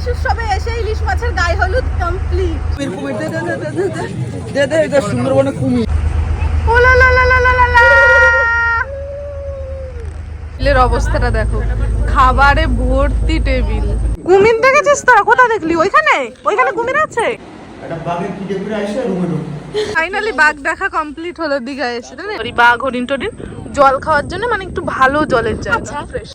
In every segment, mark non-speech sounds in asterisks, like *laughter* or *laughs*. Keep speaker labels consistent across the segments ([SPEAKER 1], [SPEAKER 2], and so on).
[SPEAKER 1] ইলিশ উৎসবে এসে ইলিশ মাছের গায়ে হলুদ কমপ্লিট
[SPEAKER 2] সুন্দরবনে কুমির
[SPEAKER 1] অবস্থাটা দেখো। খাবারে ভর্তি টেবিল। কুমির দেখেছিস তোরা? কোথা দেখলি? ওইখানে? ওইখানে কুমির আছে? ফাইনালি বাঘ দেখা কমপ্লিট হলো দীঘায় এসে বাঘ হরিণ টরিন জল খাওয়ার জন্য মানে একটু ভালো জলের জায়গা। আচ্ছা, ফ্রেশ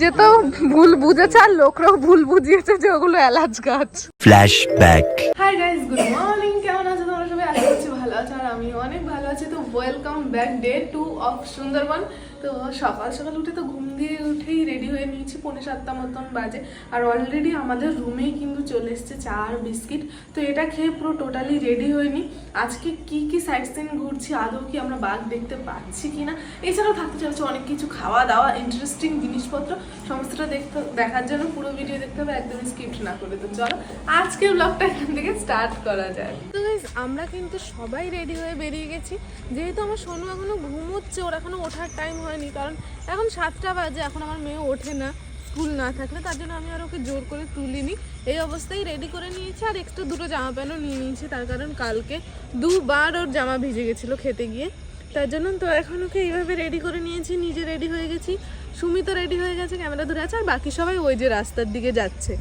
[SPEAKER 1] যে তো ভুল বুঝেছে আর লোকরাও ভুল বুঝিয়েছে যে ওগুলো এলাচ গাছ।
[SPEAKER 3] Flashback.
[SPEAKER 1] Hi guys good morning কেমন আছো তোমরা? সবাই আশা করছি ভালো আছো আর আমি অনেক ভালো আছি। তো welcome back day two of Sundarban তো সকাল সকাল উঠে তো ঘুম দিয়ে উঠেই রেডি হয়ে নিয়েছি, পৌনে সাতটা মতন বাজে। আর অলরেডি আমাদের রুমেই কিন্তু চলে এসেছে চা আর বিস্কিট। তো এটা খেয়ে পুরো টোটালি রেডি হয়নি। আজকে কি কি সাইড সিন ঘুরছি, আদৌ কি আমরা বাঘ দেখতে পাচ্ছি কি না এছাড়াও থাকতে চলেছে অনেক কিছু খাওয়া দাওয়া ইন্টারেস্টিং জিনিসপত্র। সমস্তটা দেখতে, দেখার জন্য পুরো ভিডিও দেখতে হবে, একদমই স্কিপ্ট না করে। তো চলো, আজকের ব্লগটা এখান থেকে স্টার্ট করা যায় তো আমরা কিন্তু সবাই রেডি হয়ে বেরিয়ে গেছি। যেহেতু আমার সোনু এখনও ঘুমোচ্ছে, ওর এখনও ওঠার টাইম হয়নি, কারণ এখন সাতটা বাজে, এখন আমার মেয়ে ওঠে না স্কুল না থাকলে, তার জন্য আমি আর ওকে জোর করে তুলিনি। এই অবস্থায় রেডি করে নিয়েছি, আর এক্সট্রা দুটো জামা প্যান্টও নিয়ে নিয়েছি, তার কারণ কালকে দুবার ওর জামা ভিজে গেছিল খেতে গিয়ে। তার জন্য তো এখন ওকে এইভাবে রেডি করে নিয়েছি, নিজে রেডি হয়ে গেছি সুমিত রেডি হয়ে গেছে, ক্যামেরা ধরে আছে, আর বাকি সবাই ওই যে রাস্তার দিকে যাচ্ছে।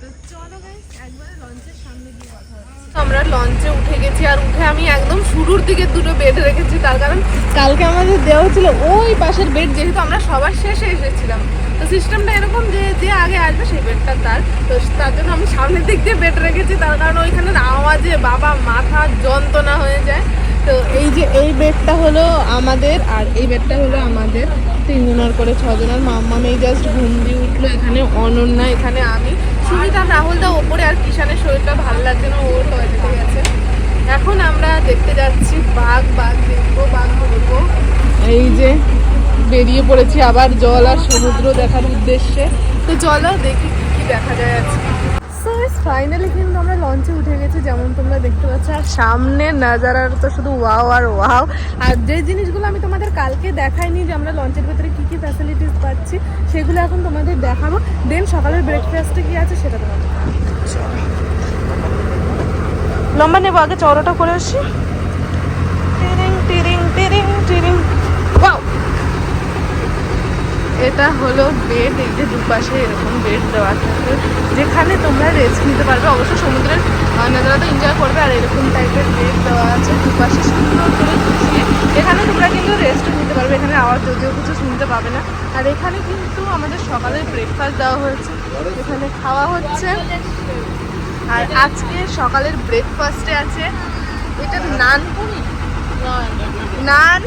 [SPEAKER 1] তো চলো একবারে লঞ্চের সামনে গিয়ে কথা হচ্ছে। আমরা লঞ্চে উঠে গেছি আর উঠে আমি একদম শুরুর দিকে দুটো বেড রেখেছি, তার কারণ কালকে আমাদের দেওয়া ছিল ওই পাশের বেড যেহেতু আমরা সবার শেষে এসেছিলাম। তো সিস্টেমটা এরকম যে যে আগে আসবে সেই বেডটা তার। তো তার জন্য আমি সামনের দিক দিয়ে বেড রেখেছি, তার কারণ ওইখানে আওয়াজে বাবা মাথা যন্ত্রণা হয়ে যায়। তো এই যে, এই বেডটা হলো আমাদের আর এই বেডটা হলো আমাদের তিনজনের করে ছজনের। মাম্মা মেয়ে জাস্ট ঘুম দিয়ে উঠল, এখানে অনন্যা, এখানে আমি। সুমিতা রাহুল দা ওপরে আর কিষানের শরীরটা ভালো লাগছে না ওর টয়লেটে গেছে। এখন আমরা দেখতে যাচ্ছি বাঘ বাঘ দেখব, বাঘ ধরবো। এই যে বেরিয়ে পড়েছি আবার জল আর সমুদ্র দেখার উদ্দেশ্যে। তো চলো দেখি কি কি দেখা যায় আজকে। ফাইনালি কিন্তু আমরা লঞ্চে উঠে গেছি, যেমন তোমরা দেখতে পাচ্ছ। আর সামনে নাজারার তো শুধু ওয়াও আর ওয়াও আর যে জিনিসগুলো আমি তোমাদের কালকে দেখাইনি যে আমরা লঞ্চের ভেতরে কী কী ফ্যাসিলিটিস পাচ্ছি, সেগুলো এখন তোমাদের দেখাবো। দেন সকালের ব্রেকফাস্টে কী আছে সেটা তোমাদের লম্বা নেব, আগে চড়াটা করে আসি। টিরিং টিরিং টিরিং টিরিং ওয়াও এটা হলো বেড এই যে দুপাশে এরকম বেড দেওয়া থাকে। যেখানে তোমরা রেস্ট নিতে পারবে। অবশ্য সমুদ্রের নজারা তো এনজয় করবে, আর এরকম টাইপের বেড দেওয়া আছে দুপাশে সুন্দর করে গুছিয়ে। এখানে তোমরা কিন্তু রেস্ট নিতে পারবে। এখানে আওয়াজ যদিও কিছু শুনতে পাবে না। আর এখানে কিন্তু আমাদের সকালের ব্রেকফাস্ট দেওয়া হয়েছে। এখানে খাওয়া হচ্ছে। আর আজকে সকালের ব্রেকফাস্টে আছে। এটা নান নান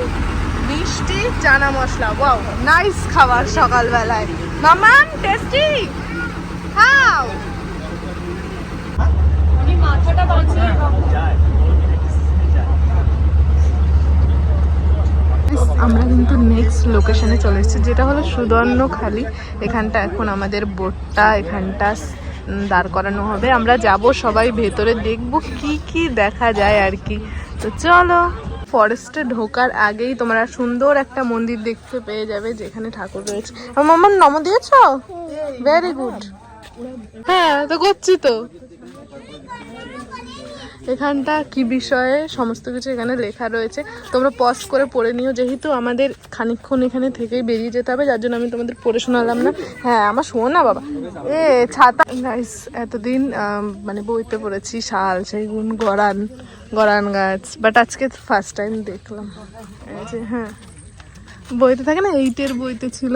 [SPEAKER 1] মিষ্টি চানা মশলা ওয়াও নাইস খাবার সকালবেলায়। মামাম টেস্টি খাও আমরা কিন্তু নেক্সট লোকেশনে চলে এসেছি যেটা হলো সুদর্ণখালি। এখানটা এখন আমাদের বোটটা এখানটা দাঁড় করানো হবে। আমরা যাব সবাই ভেতরে দেখব কি কি দেখা যায় আর কি। তো চলো। ফরেস্টে ঢোকার আগেই তোমরা সুন্দর একটা মন্দির দেখতে পেয়ে যাবে যেখানে ঠাকুর রয়েছে। আমার মামার নম দিয়েছ? ভেরি গুড হ্যাঁ তো করছি তো। এখানটা কি বিষয়ে সমস্ত কিছু এখানে লেখা রয়েছে। তোমরা পজ করে পড়ে নিও, যেহেতু আমাদের খানিকক্ষণ এখানে থেকেই বেরিয়ে যেতে হবে, যার জন্য আমি তোমাদের পড়ে শোনালাম না। হ্যাঁ আমার শোনো না বাবা। এ, ছাতা গাইস এতদিন মানে বইতে পড়েছি, শাল, সেগুন, গরান গরান গাছ বাট আজকে ফার্স্ট টাইম দেখলাম। হ্যাঁ। বইতে থাকে না এইটের বইতে ছিল।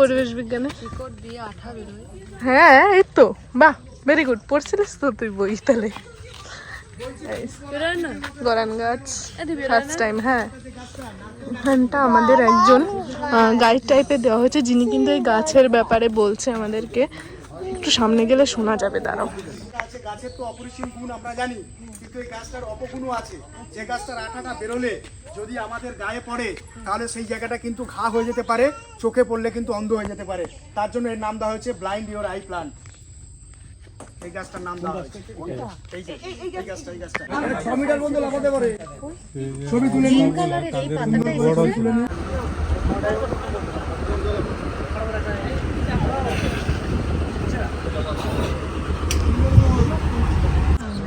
[SPEAKER 1] পরিবেশ বিজ্ঞানে হ্যাঁ এই তো। বাহ ভেরি গুড পড়ছিলিস তো তুই বই, তাহলে? গরান গাছ ফার্স্ট টাইম হ্যাঁ। এখানটা আমাদের একজন গাইড টাইপের দেওয়া হয়েছে, যিনি কিন্তু এই গাছের ব্যাপারে বলছে আমাদেরকে। একটু সামনে গেলে শোনা যাবে, দাঁড়াও।
[SPEAKER 4] আছে গাছের তো অপরিসীম গুণ আমরা জানি, কিন্তু এই গাছটার অপগুণও আছে। যে গাছটার আঠাটা বেরোলে যদি আমাদের গায়ে পড়ে, তাহলে সেই জায়গাটা কিন্তু ঘা হয়ে যেতে পারে, চোখে পড়লে কিন্তু অন্ধ হয়ে যেতে পারে। তার জন্য এর নাম দেওয়া হয়েছে ব্লাইন্ড ইওর আই প্লান্ট এই গাছটার নাম দাও এই যে এই গাছটা এই গাছটা। 6 মিটার পর্যন্ত লাফাতে পারে। ছবি তুলে নিন।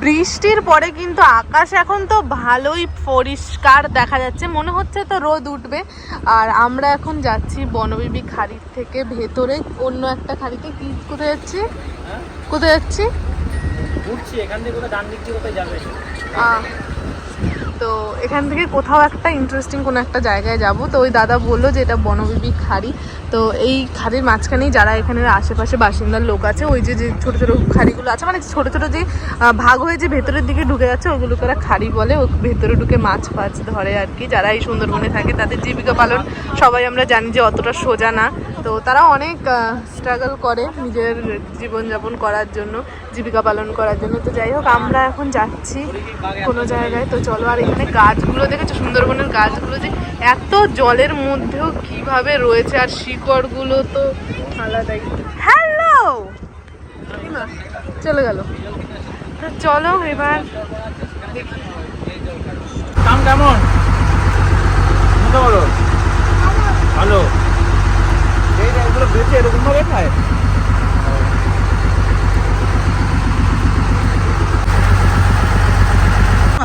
[SPEAKER 1] বৃষ্টির পরে কিন্তু আকাশ এখন তো ভালোই পরিষ্কার দেখা যাচ্ছে। মনে হচ্ছে তো রোদ উঠবে। আর আমরা এখন যাচ্ছি বনবিবি খাড়ির থেকে ভেতরে। অন্য একটা খাড়িতে কি? কোথায় যাচ্ছি? কোথায় যাচ্ছি?
[SPEAKER 2] ঘুরছি এখান থেকে কোথায় ডান দিক দিয়ে কোথায় যাবে?
[SPEAKER 1] তো এখান থেকে কোথাও একটা ইন্টারেস্টিং কোনো একটা জায়গায় যাব। তো ওই দাদা বলল যে এটা বনবিবি খাড়ি। তো এই খাড়ির মাঝখানেই যারা এখানের আশেপাশে বাসিন্দার লোক আছে, ওই যে যে ছোটো ছোটো খাড়িগুলো আছে মানে ছোটো ছোটো যে ভাগ হয়ে যে ভেতরের দিকে ঢুকে যাচ্ছে, ওগুলোকে ওরা খাড়ি বলে। ও ভেতরে ঢুকে মাছ ফাছ ধরে আর কি। যারা এই সুন্দরবনে থাকে, তাদের জীবিকা পালন সবাই আমরা জানি যে অতটা সোজা না। তো তারা অনেক স্ট্রাগল করে নিজের জীবনযাপন করার জন্য। জীবিকা পালন করার জন্য। তো যাই হোক আমরা এখন যাচ্ছি কোনো জায়গায়। তো চলো আর এখানে গাছগুলো দেখেছ? সুন্দরবনের গাছগুলো যে এত জলের মধ্যেও কীভাবে রয়েছে আর শিকড়গুলো তো আলাদাই। হ্যালো চলে গেল। তো চলো এবার দেখি।
[SPEAKER 2] কেমন? ভালো। এগুলো বেঁচে এরকম ভাবে খায়?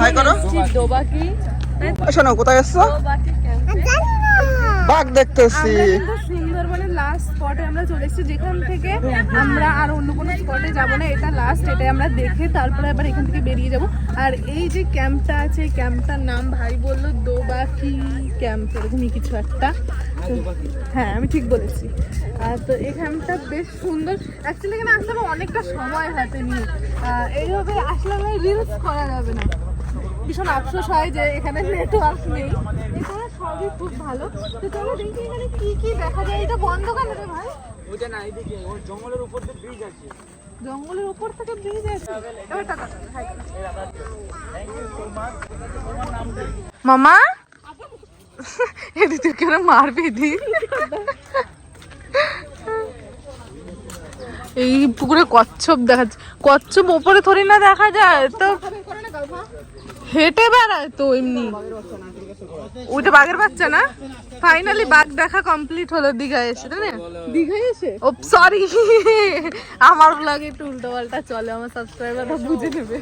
[SPEAKER 2] হাই করো
[SPEAKER 1] দোবাকি
[SPEAKER 2] শোনো কোথায় এসছো? বাঘ দেখতে এসছি
[SPEAKER 1] সুন্দরবনের লাস্ট স্পটে আমরা চলে এসেছি যেখান থেকে আমরা আর অন্য কোনো স্পটে যাব না এটা লাস্ট এটাই আমরা দেখে তারপরে আবার এখান থেকে বেরিয়ে যাব। আর এই যে ক্যাম্পটা আছে এই ক্যাম্পটার নাম ভাই বলল দোবাকি ক্যাম্প এরকমই কিছু একটা। হ্যাঁ আমি ঠিক বলেছি। আর তো ক্যাম্পটা বেশ সুন্দর। অ্যাকচুয়ালি এখানে আসতে হবে অনেকটা সময় হাতে নিয়ে এইভাবে আসলে রিলস করা যাবে না। ভীষণ আফসোস হয় যে এখানে নেটওয়ার্ক নেই। এখানে সবই খুব ভালো। তো চলো দেখি এখানে কি কি দেখা যায়। এটা বন্ধ কেন রে ভাই?
[SPEAKER 2] ওইটা না এইদিকে ওর জঙ্গলের উপর দিয়ে ব্রিজ আছে।
[SPEAKER 1] জঙ্গলের উপর থেকে ব্রিজ আছে। এবার টাটা মামা? এদিকে তুই কেন মারবি দি? এই পুকুরে কচ্ছপ দেখা যাচ্ছে। কচ্ছপ ওপরে থরি না দেখা যায় তো হেঁটে বেড়ায় তো এমনি। ওইটা বাঘের বাচ্চা না? ফাইনালি বাঘ দেখা কমপ্লিট হলো দীঘায় এসে তাই না? দীঘায় এসে? ও সরি আমার ব্লগে একটু উল্টো পাল্টা চলে আমার সাবস্ক্রাইবাররা বুঝে নেবে।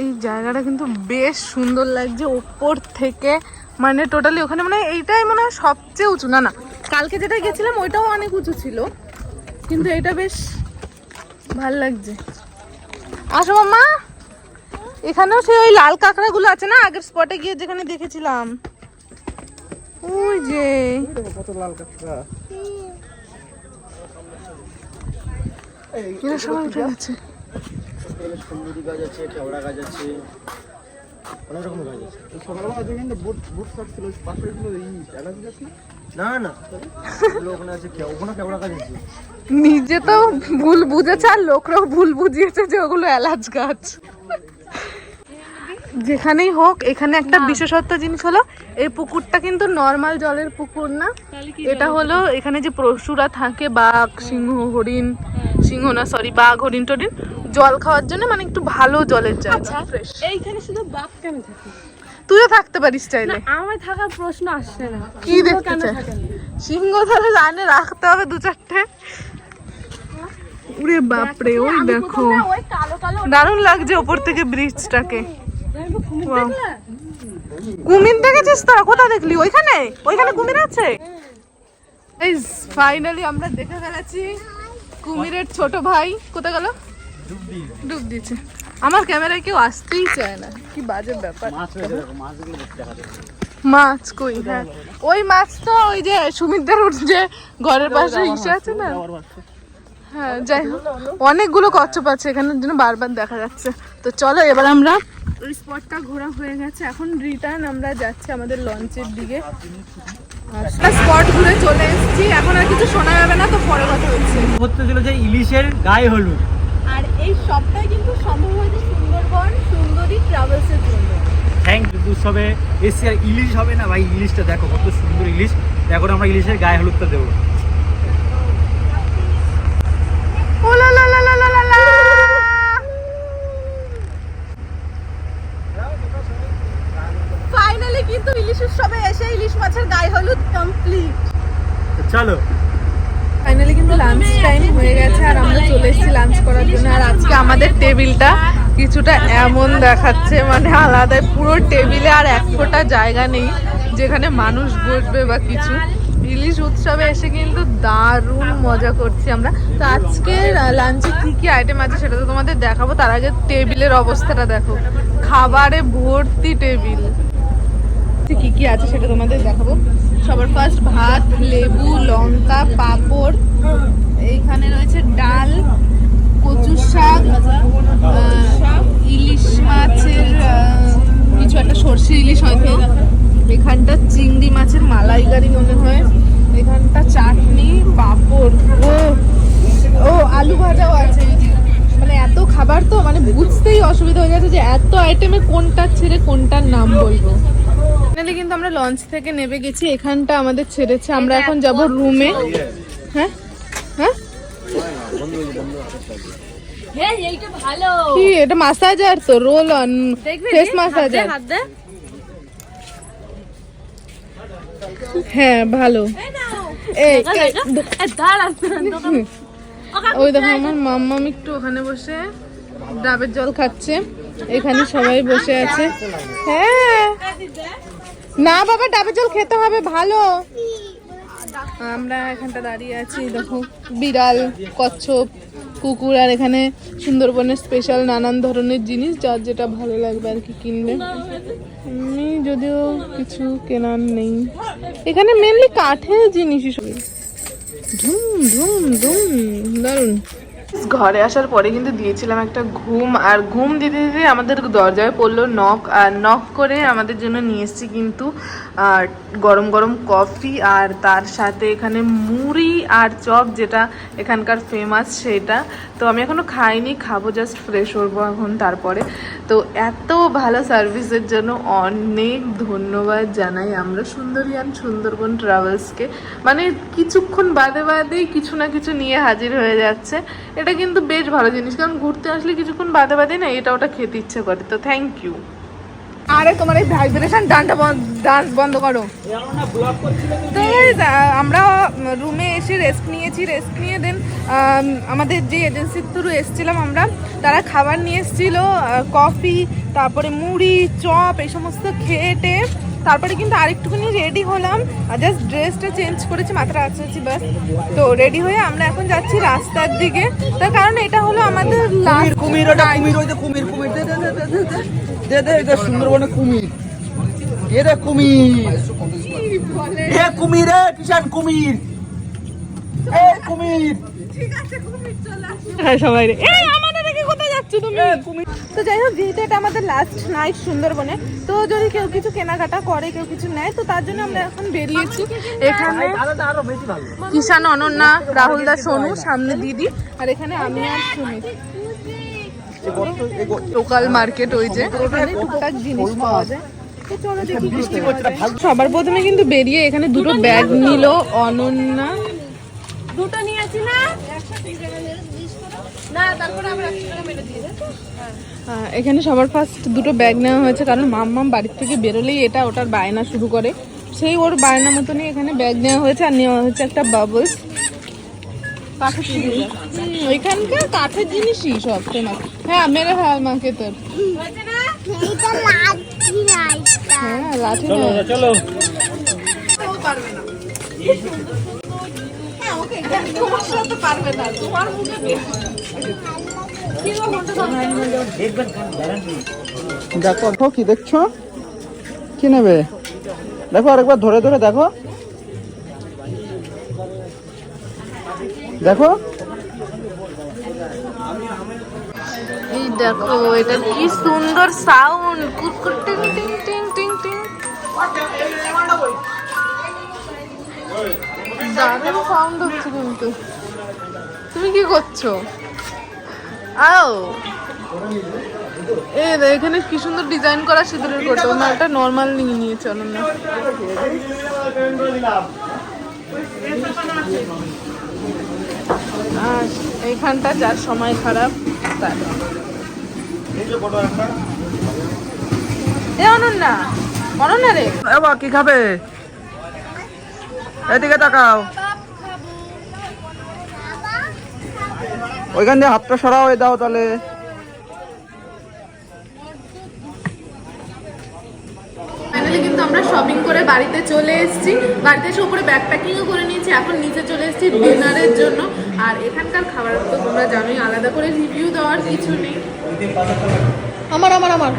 [SPEAKER 1] এই জায়গাটা কিন্তু বেশ সুন্দর লাগছে ওপর থেকে। মানে টোটালি ওখানে মানে এইটাই মনে হয় সবচেয়ে উঁচু। না না কালকে যেটা গেছিলাম ওইটাও অনেক উঁচু ছিল। কিন্তু এটা বেশ ভালো লাগছে। আসো মামা এখানেও সেই ওই লাল কাঁকড়াগুলো আছে না? আগের স্পটে গিয়ে যেখানে দেখেছিলাম। ওই যে।
[SPEAKER 2] লাল কাঁকড়া আছে কেওড়া গাছ আছে না না আছে কেওড়া গাছ।
[SPEAKER 1] নিজে তো ভুল বুঝেছে আর লোকরাও ভুল বুঝিয়েছে যে ওগুলো এলাচ গাছ। যেখানেই হোক এখানে একটা বিশেষত্ব জিনিস হলো এই পুকুরটা কিন্তু নর্মাল জলের পুকুর না। এটা হলো এখানে যে পশুরা থাকে বাঘ সিংহ হরিণ সিংহ না সরি বাঘ হরিণ টরিণ জল খাওয়ার জন্য মানে একটু ভালো জলের জায়গা
[SPEAKER 3] এইখানে শুধু বাপ কেন থাকে?
[SPEAKER 1] তুইও থাকতে পারিস চাইলে।
[SPEAKER 3] আমার থাকার প্রশ্ন আসছে না।
[SPEAKER 1] কি দেখতে চাই সিংহ তাহলে লাইনে রাখতে হবে দু চারটে। উরে বাপরে ওই দেখো। দারুণ লাগছে ওপর থেকে ব্রিজটাকে
[SPEAKER 3] কুমির
[SPEAKER 1] দেখেছিস তোরা? কোথা দেখলি? ওইখানে? ওইখানে কুমির আছে? এই ফাইনালি আমরা দেখে ফেলেছি কুমিরের ছোট ভাই। কোথা গেল? ডুব দিচ্ছে আমার ক্যামেরায় কেউ আসতেই চায় না। কি বাজে ব্যাপার।
[SPEAKER 2] মাছ
[SPEAKER 1] কই? হ্যাঁ। ওই মাছ তো ওই যে সুমিতদের যে ঘরের পাশে ইসে আছে না? হ্যাঁ যাই হোক। অনেকগুলো কচ্ছপ আছে এখানের জন্য বারবার দেখা যাচ্ছে। তো চলো এবার আমরা ওই স্পটটা ঘোরা হয়ে গেছে। এখন রিটার্ন আমরা যাচ্ছি আমাদের লঞ্চের দিকে। স্পট ঘুরে চলে এসেছি। এখন আর কিছু শোনা যাবে না তো পরে কথা হচ্ছে।
[SPEAKER 2] হচ্ছে ছিল যে ইলিশের গায়ে হলুদ।
[SPEAKER 3] আর এই সবটাই কিন্তু সম্ভব হয়েছে সুন্দরবন সুন্দরী ট্রাভেলসের জন্য।
[SPEAKER 2] থ্যাংক ইউ উৎসবে এসছি আর ইলিশ হবে না। ভাই ইলিশটা দেখো কত সুন্দর ইলিশ। এখন আমরা ইলিশের গায়ে হলুদটা দেবো
[SPEAKER 1] ও লা লা লা লা লা লা লা। ফাইনালি কিন্তু ইলিশ উৎসবে এসে ইলিশ মাছের গায়ে হলুদ কমপ্লিট
[SPEAKER 2] চলো।
[SPEAKER 1] ফাইনালি কিন্তু লাঞ্চ টাইম হয়ে গেছে আর আমরা চলে এসেছি লাঞ্চ করার জন্য। আর আজকে আমাদের টেবিলটা কিছুটা এমন দেখাচ্ছে মানে আলাদাই পুরো টেবিলে আর এক ফোঁটা জায়গা নেই যেখানে মানুষ বসবে বা কিছু। ইলিশ উৎসবে এসে কিন্তু দারুণ মজা করছি আমরা। তো আজকে লাঞ্চে কি কি আইটেম আছে সেটা তো তোমাদের দেখাবো। তার আগে টেবিলের অবস্থাটা দেখো। খাবারে ভর্তি টেবিল কি কি আছে সেটা তোমাদের দেখাবো। সবার ফার্স্ট ভাত, লেবু, লঙ্কা, পাঁপড়, এইখানে রয়েছে ডাল কচু শাক ইলিশ মাছের কিছু একটা সর্ষে ইলিশ হয়তো এখানটা চিংড়ি মাছের মালাইকারি মনে হয়। এখানটা চাটনি, পাঁপড়। ও ও, আলু ভাজাও আছে। মানে এত খাবার তো মানে বুঝতেই অসুবিধা হয়ে গেছে যে এত আইটেমে কোনটা ছেড়ে কোনটার নাম বলব। ফাইনালি কিন্তু আমরা লঞ্চ থেকে নেমে গেছি এখানটা আমাদের ছেড়েছে। আমরা এখন যাব রুমে। হ্যাঁ হ্যাঁ?
[SPEAKER 3] হ্যাঁ?
[SPEAKER 1] কি এটা মাসাজার তো রোল অন ফেস মাসাজার। হ্যাঁ ভালো। এই ওই দেখো আমার মাম্মাম একটু ওখানে বসে ডাবের জল খাচ্ছে। এখানে সবাই বসে আছে। হ্যাঁ। না বাবা, ডাবের জল খেতে হবে, ভালো। আমরা এখানটা দাঁড়িয়ে আছি, দেখো, বিড়াল, কচ্ছপ, কুকুর, আর এখানে সুন্দরবনের স্পেশাল নানান ধরনের জিনিস, যার যেটা ভালো লাগবে আর কি কিনবে। আমি যদিও কিছু কেনার নেই। এখানে মেনলি কাঠের জিনিসই সবই ধুম ধুম ধুম দারুণ ঘরে আসার পরে কিন্তু দিয়েছিলাম একটা ঘুম, আর ঘুম দিতে দিতে আমাদের দরজায় পড়ল নখ আর নখ করে আমাদের জন্য নিয়ে এসেছি কিন্তু গরম গরম কফি আর তার সাথে এখানে মুড়ি আর চপ যেটা এখানকার ফেমাস সেটা। তো আমি এখনও খাইনি, খাব জাস্ট ফ্রেশ হব এখন তারপরে। তো এত ভালো সার্ভিসের জন্য অনেক ধন্যবাদ জানাই আমরা সুন্দরিয়ান সুন্দরবন ট্রাভেলসকে মানে কিছুক্ষণ বাদে বাদেই কিছু না কিছু নিয়ে হাজির হয়ে যাচ্ছে। এটা কিন্তু বেশ ভালো জিনিস। কারণ ঘুরতে আসলে কিছুক্ষণ বাদে বাদে না, এটা ওটা খেতে ইচ্ছে করে। তো থ্যাংক ইউ আরে তোমার এই ভাইব্রেশন ডান্সটা ডান্স বন্ধ করো। তো আমরা রুমে এসে রেস্ট নিয়েছি রেস্ট নিয়ে দেন আমাদের যে এজেন্সির থ্রু এসেছিলাম আমরা তারা খাবার নিয়ে এসেছিল কফি তারপরে মুড়ি চপ এই সমস্ত খেয়ে টেয়ে তারপরে কিন্তু আরেকটুখানি রেডি হলাম। জাস্ট ড্রেসটা চেঞ্জ করেছি মাথাটা আছেছি বাস তো রেডি হয়ে আমরা এখন যাচ্ছি রাস্তার দিকে। তার কারণ এটা হলো আমাদের লাস্ট
[SPEAKER 2] কুমির কুমির কুমির এটা সুন্দরবনে কুমির। কুমির? কুমির কিষান কুমির। কুমির।
[SPEAKER 1] কুমির। তো এটা আমাদের লাস্ট নাইট সুন্দরবনে তো যদি কেউ কিছু কেনাকাটা করে কেউ কিছু নেয় তো তার জন্য আমরা এখন বেরিয়েছি। এখানে কিষান অনন্যা রাহুল দা সোনু সামনে দিদি আর এখানে আমি আর সুমিত। লোকাল মার্কেট ওই যে। ওখানে টুকটাক জিনিস পাওয়া যায়। সবার প্রথমে কিন্তু বেরিয়ে এখানে দুটো ব্যাগ নিল অনন্যা।
[SPEAKER 3] দুটো নিয়েছি না?
[SPEAKER 1] আহ, এখানে সবার ফার্স্ট দুটো ব্যাগ নেওয়া হয়েছে কারণ মাম্মাম বাড়ির থেকে বেরোলেই এটা ওটার বায়না শুরু করে। সেই ওর বায়না মতনই এখানে ব্যাগ নেওয়া হয়েছে আর নেওয়া হয়েছে একটা বাবলস ওইখানকার কাঠের জিনিসই সব ফেমাস হ্যাঁ মেরে ফেল মাকে তোর। হ্যাঁ লাঠি।
[SPEAKER 2] চলো
[SPEAKER 1] তোমার সাথে পারবে না তোমার মুখে
[SPEAKER 2] দেখো দেখো কি দেখছ? কি নেবে? দেখো আরেকবার ধরে ধরে দেখো। দেখো।
[SPEAKER 1] এই দেখো, এটা কি সুন্দর সাউন্ড কুকুর টিং টিং সাউন্ড হচ্ছে কিন্তু। তুমি কি করছ? আও। এ এখানে কি সুন্দর ডিজাইন করা সিঁদুরের কোটো একটা নর্মাল নিয়ে নিয়েছে অনন্য এইখানটা যার সময় খারাপ, তার। এ রে।
[SPEAKER 2] কি খাবে? এদিকে তাকাও। ওইখান দিয়ে হাতটা সরাও দাও তাহলে।
[SPEAKER 1] বাড়িতে চলে এসেছি। বাড়িতে এসে উপরে ব্যাগ প্যাকিংও করে নিয়েছি। এখন নিচে চলে এসেছি ডিনারের জন্য। আর এখানকার খাবার তো তোমরা জানোই আলাদা করে রিভিউ দেওয়ার কিছু নেই। আমার আমার আমার।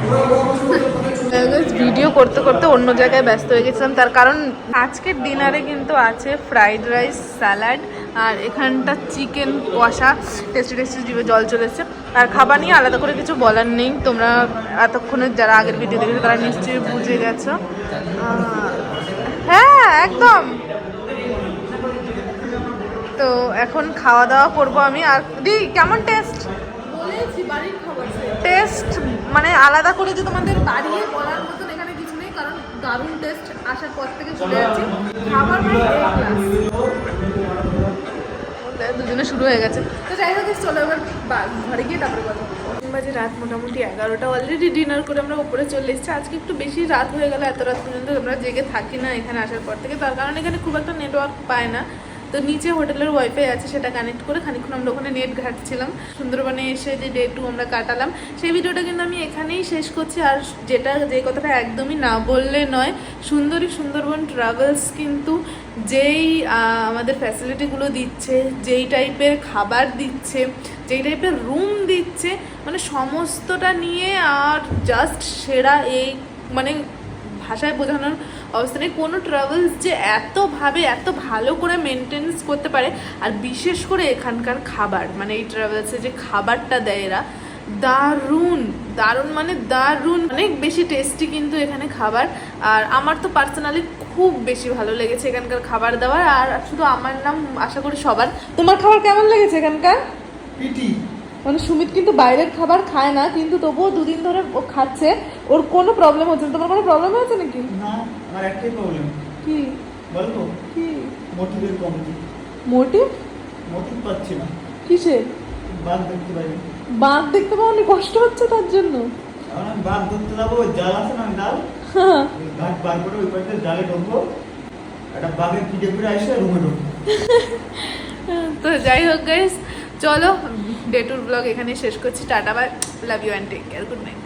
[SPEAKER 1] ভিডিও করতে করতে অন্য জায়গায় ব্যস্ত হয়ে গেছিলাম। তার কারণ আজকের ডিনারে কিন্তু আছে ফ্রাইড রাইস স্যালাড আর এখানটা চিকেন কষা। টেস্টি টেস্টি জিভে জল চলে এসেছে। আর খাবার নিয়ে আলাদা করে কিছু বলার নেই। তোমরা এতক্ষণে যারা আগের ভিডিও দেখেছ তারা নিশ্চয়ই বুঝে গেছো। হ্যাঁ একদম। তো এখন খাওয়া দাওয়া করব আমি। আর দি কেমন টেস্ট
[SPEAKER 3] বলেছি বাড়ির খাবার
[SPEAKER 1] টেস্ট মানে আলাদা করে যে তোমাদের বাড়িয়ে বলার মতন এখানে কিছু নেই কারণ দারুণ টেস্ট আসার পর থেকে চলে যাচ্ছি। খাবার মানে দুজনে শুরু হয়ে গেছে। তো যাই হোক চলো এবার ঘরে গিয়ে তারপরে কথা বাজে রাত মোটামুটি এগারোটা। অলরেডি ডিনার করে আমরা উপরে চলে এসেছি। আজকে একটু বেশি রাত হয়ে গেল, এত রাত পর্যন্ত আমরা জেগে থাকি না এখানে আসার পর থেকে। তার কারণে এখানে খুব একটা নেটওয়ার্ক পায় না। তো নিচে হোটেলের ওয়াইফাই আছে, সেটা কানেক্ট করে খানিকক্ষণ আমরা ওখানে নেট ঘাটছিলাম। সুন্দরবনে এসে যে ডে টু আমরা কাটালাম। সেই ভিডিওটা কিন্তু আমি এখানেই শেষ করছি। আর যেটা, যে কথাটা একদমই না বললে নয়, সুন্দরী সুন্দরবন ট্রাভেলস কিন্তু যেই আমাদের ফ্যাসিলিটিগুলো দিচ্ছে, যেই টাইপের খাবার দিচ্ছে যেই টাইপের রুম দিচ্ছে মানে সমস্তটা নিয়ে আর জাস্ট সেরা এই মানে ভাষায় বোঝানোর অবস্থা নেই। কোনো ট্রাভেলস যে এতভাবে, এত ভালো করে মেনটেন্স করতে পারে, আর বিশেষ করে এখানকার খাবার মানে এই ট্রাভেলসে যে খাবারটা দেয় এরা, দারুণ দারুণ মানে দারুণ। অনেক বেশি টেস্টি কিন্তু এখানে খাবার, আর আমার তো পার্সোনালি খুব বেশি ভালো লেগেছে এখানকার খাবার দাবার, আর শুধু আমার নাম আশা করি সবার। তোমার খাবার কেমন লেগেছে এখানকার?
[SPEAKER 4] পিটি।
[SPEAKER 1] মানে সুমিত কিন্তু বাইরের খাবার খায় না কিন্তু তবুও দুদিন ধরে ও খাচ্ছে। ওর কোনো প্রবলেম হচ্ছে না। তোমার কোনো প্রবলেম হচ্ছে নাকি?
[SPEAKER 4] না আমার একটাই প্রবলেম
[SPEAKER 1] কি?
[SPEAKER 4] বলব
[SPEAKER 1] কি?
[SPEAKER 4] মোটিভের কম
[SPEAKER 1] মোটিভ
[SPEAKER 4] মোটিভ পাচ্ছি না।
[SPEAKER 1] কিসে?
[SPEAKER 4] বাঘ দেখতে পাইনি।
[SPEAKER 1] বাঘ দেখতে পাওনি কষ্ট হচ্ছে তার জন্য?
[SPEAKER 4] আমি বাঘ ধরতে যাব ওই জাল আছে না জাল? *laughs* ঘাট বার করে ওই পাশে জালে ঢুকবো। একটা বাঘের পিঠে করে আসে রুমে ঢুকবো।
[SPEAKER 1] তো যাই হোক গাইস চলো ডে টুর ব্লগ এখানে শেষ করছি, tata bye love you and take care good night